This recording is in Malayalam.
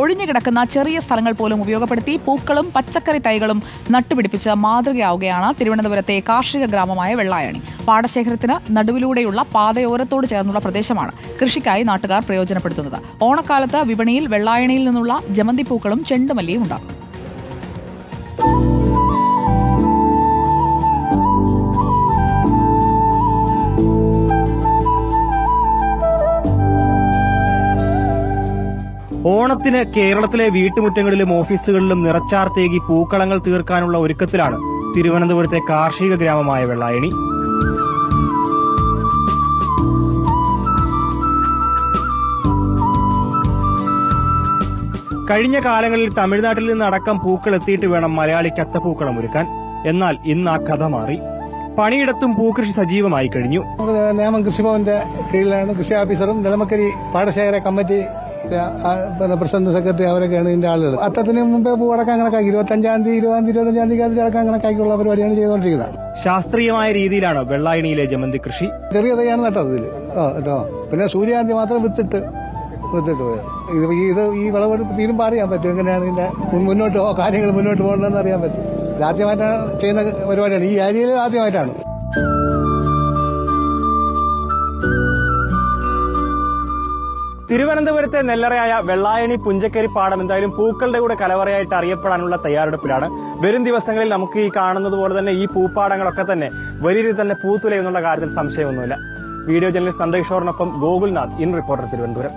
ഒഴിഞ്ഞുകിടക്കുന്ന ചെറിയ സ്ഥലങ്ങൾ പോലും ഉപയോഗപ്പെടുത്തി പൂക്കളും പച്ചക്കറി തൈകളും നട്ടുപിടിപ്പിച്ച് മാതൃകയാവുകയാണ് തിരുവനന്തപുരത്തെ കാർഷിക ഗ്രാമമായ വെള്ളായണി. പാടശേഖരത്തിന് നടുവിലൂടെയുള്ള പാതയോരത്തോട് ചേർന്നുള്ള പ്രദേശമാണ് കൃഷിക്കായി നാട്ടുകാർ പ്രയോജനപ്പെടുത്തുന്നത്. ഓണക്കാലത്ത് വിപണിയിൽ വെള്ളായണിയിൽ നിന്നുള്ള ജമന്തി പൂക്കളും ചെണ്ടുമല്ലിയും ഉണ്ടാകും. ഓണത്തിന് കേരളത്തിലെ വീട്ടുമുറ്റങ്ങളിലും ഓഫീസുകളിലും നിറച്ചാർത്തേകി പൂക്കളങ്ങൾ തീർക്കാനുള്ള ഒരുക്കത്തിലാണ് തിരുവനന്തപുരത്തെ കാർഷിക ഗ്രാമമായ വെള്ളായണി. കഴിഞ്ഞ കാലങ്ങളിൽ തമിഴ്നാട്ടിൽ നിന്ന് അടക്കം പൂക്കൾ എത്തിയിട്ട് വേണം മലയാളിക്ക് അത്തപ്പൂക്കളം ഒരുക്കാൻ. എന്നാൽ ഇന്ന് ആ കഥ മാറി. പണിയിടത്തും പൂക്കൃഷി സജീവമായി കഴിഞ്ഞു. നിയമം കൃഷിഭവന്റെ കീഴിലാണ് കൃഷി ഓഫീസറും നിലമക്കരി പാടശേഖര കമ്മിറ്റി പിന്നെ പ്രസിഡന്റ് സെക്രട്ടറി അവരൊക്കെയാണ് ഇതിന്റെ ആളുകൾ. അത്തത്തിന് മുമ്പേ പൂവടക്കം അങ്ങനെ കണക്കാക്കി ഇരുപത്തഞ്ചാം തീയതി ഇരുപതാം തീയതി ഇരുപത്തഞ്ചാം തീയതി അതിൽ അടക്കാൻ കണക്കാക്കിയുള്ള പരിപാടിയാണ് ചെയ്തുകൊണ്ടിരിക്കുന്നത്. ശാസ്ത്രീയമായ രീതിയിലാണ് വെള്ളായണിയിലെ ജമന്തി കൃഷി. ചെറിയ തൈയാണ് നട്ടത് ഇതിൽ കേട്ടോ. പിന്നെ സൂര്യകാന്തി മാത്രം വിത്തിട്ട് വിത്തിട്ട് പോയത് ഇത് ഈ- ഇത് ഈ വിളവെടുപ്പ് തീരുമ്പോൾ അറിയാൻ പറ്റും. എങ്ങനെയാണ് ഇതിന്റെ മുന്നോട്ട് കാര്യങ്ങൾ മുന്നോട്ട് പോകേണ്ടതെന്ന് അറിയാൻ പറ്റും. ആദ്യമായിട്ടാണ് ചെയ്യുന്ന പരിപാടിയാണ്. ഈ ഏരിയയിൽ ആദ്യമായിട്ടാണ്. തിരുവനന്തപുരത്തെ നെല്ലറയായ വെള്ളായണി പുഞ്ചക്കരി പാടം എന്തായാലും പൂക്കളുടെ കൂടെ കലവറയായിട്ട് അറിയപ്പെടാനുള്ള തയ്യാറെടുപ്പിലാണ്. വരും ദിവസങ്ങളിൽ നമുക്ക് ഈ കാണുന്നത് പോലെ തന്നെ ഈ പൂപ്പാടങ്ങളൊക്കെ തന്നെ വലിയ രീതിയിൽ തന്നെ പൂത്തുലയുന്നുള്ള കാര്യത്തിൽ സംശയമൊന്നുമില്ല. വീഡിയോ ജേർണലിസ്റ്റ് നന്ദകിഷോറിനൊപ്പം ഗോകുൽനാഥ് ഇൻ റിപ്പോർട്ടർ തിരുവനന്തപുരം.